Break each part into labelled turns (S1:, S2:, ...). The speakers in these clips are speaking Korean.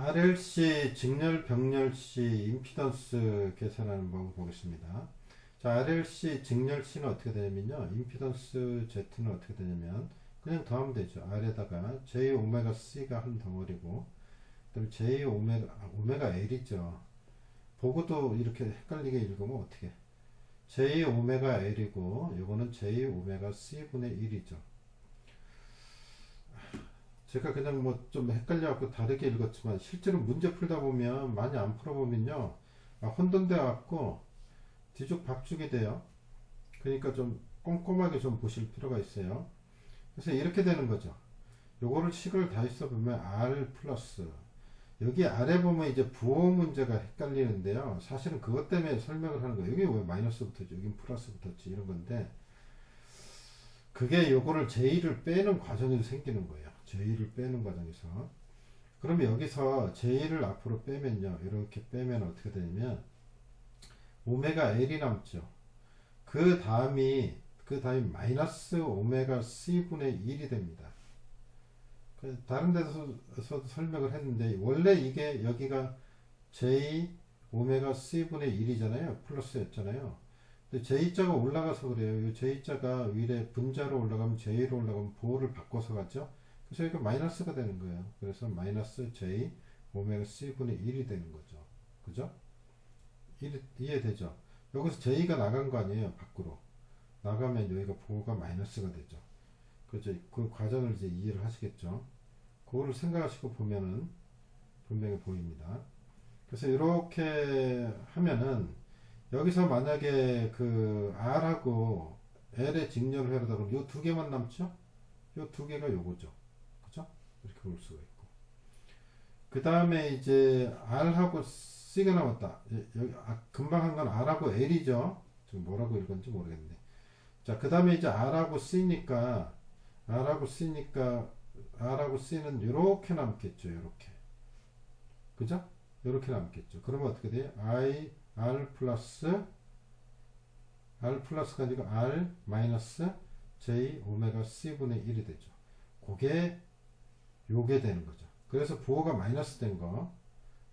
S1: RLC 직렬 병렬시 임피던스 계산하는 방법 보겠습니다. 자, RLC 직렬시는 어떻게 되냐면요. 임피던스 Z는 어떻게 되냐면 그냥 더하면 되죠. R에다가 J 오메가 C가 한 덩어리고 그 다음에 J 오메가 아, 오메가 L이죠. 보고도 이렇게 헷갈리게 읽으면 어떻게? J 오메가 L이고 요거는 J 오메가 C분의 1이죠. 제가 그냥 뭐 좀 헷갈려갖고 다르게 읽었지만 실제로 문제 풀다 보면 많이 안 풀어보면요. 아, 혼돈돼 갖고 뒤죽 박죽이 돼요. 그러니까 좀 꼼꼼하게 좀 보실 필요가 있어요. 그래서 이렇게 되는 거죠. 요거를 식을 다 있어 보면 R 플러스. 여기 아래 보면 이제 부호 문제가 헷갈리는데요. 사실은 그것 때문에 설명을 하는 거예요. 여기 왜 마이너스 붙었지? 여긴 플러스 붙었지? 이런 건데 그게 요거를 J를 빼는 과정에서 생기는 거예요. J를 빼는 과정에서. 그러면 여기서 J를 앞으로 빼면요. 이렇게 빼면 어떻게 되냐면 오메가 L이 남죠. 그 다음이 그 다음이 마이너스 오메가 C분의 1이 됩니다. 그 다른 데서도 설명을 했는데 원래 이게 여기가 J 오메가 C분의 1이잖아요. 플러스였잖아요. 근데 J자가 올라가서 그래요. 이 J자가 위에 분자로 올라가면 J로 올라가면 보호를 바꿔서 가죠. 그래서 여기가 마이너스가 되는 거예요. 그래서 마이너스 J 오메가 C분의 1이 되는 거죠. 그죠? 이- 이해되죠? 여기서 J가 나간 거 아니에요. 밖으로. 나가면 여기가 보호가 마이너스가 되죠. 그죠? 그 과정을 이제 이해를 하시겠죠? 그거를 생각하시고 보면은 분명히 보입니다. 그래서 이렇게 하면은 여기서 만약에 그 R하고 L의 직렬을 하려다 그러면 요두 개만 남죠? 요두 개가 요거죠. 이렇게 볼 수가 있고. 그 다음에 이제 R하고 C가 남았다. 예, 여기 아, 금방 한 건 R하고 L이죠. 지금 뭐라고 읽었는지 모르겠네. 자, 그 다음에 이제 R하고 C니까 R하고 C니까 R하고 C는 이렇게 남겠죠. 이렇게. 그죠? 이렇게 남겠죠. 그러면 어떻게 돼요? I R 플러스 R 플러스가 아니고 R 마이너스 J 오메가 C분의 1이 되죠. 그게 요게 되는 거죠. 그래서 부호가 마이너스 된 거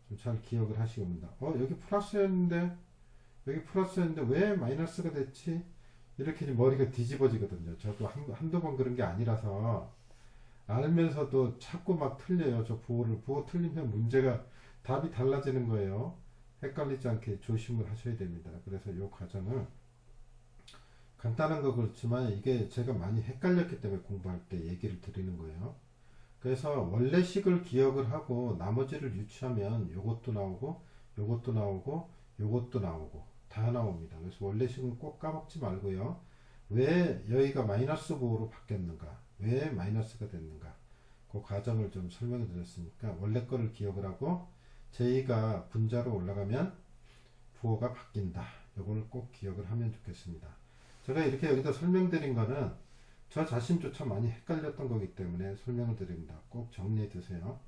S1: 좀 잘 기억을 하시기 바랍니다. 어 여기 플러스였는데 여기 플러스였는데 왜 마이너스가 됐지? 이렇게 머리가 뒤집어지거든요. 저도 한, 한두 번 그런 게 아니라서 알면서도 자꾸 막 틀려요. 저 부호를 부호 틀리면 문제가 답이 달라지는 거예요. 헷갈리지 않게 조심을 하셔야 됩니다. 그래서 이 과정을 간단한 거 그렇지만 이게 제가 많이 헷갈렸기 때문에 공부할 때 얘기를 드리는 거예요. 그래서 원래 식을 기억을 하고 나머지를 유추하면 요것도 나오고 요것도 나오고 요것도 나오고 다 나옵니다. 그래서 원래 식은 꼭 까먹지 말고요. 왜 여기가 마이너스 부호로 바뀌었는가? 왜 마이너스가 됐는가? 그 과정을 좀 설명해 드렸으니까 원래 거를 기억을 하고 J가 분자로 올라가면 부호가 바뀐다. 이걸 꼭 기억을 하면 좋겠습니다. 제가 이렇게 여기다 설명드린 거는 저 자신조차 많이 헷갈렸던 거기 때문에 설명을 드립니다. 꼭 정리해 두세요.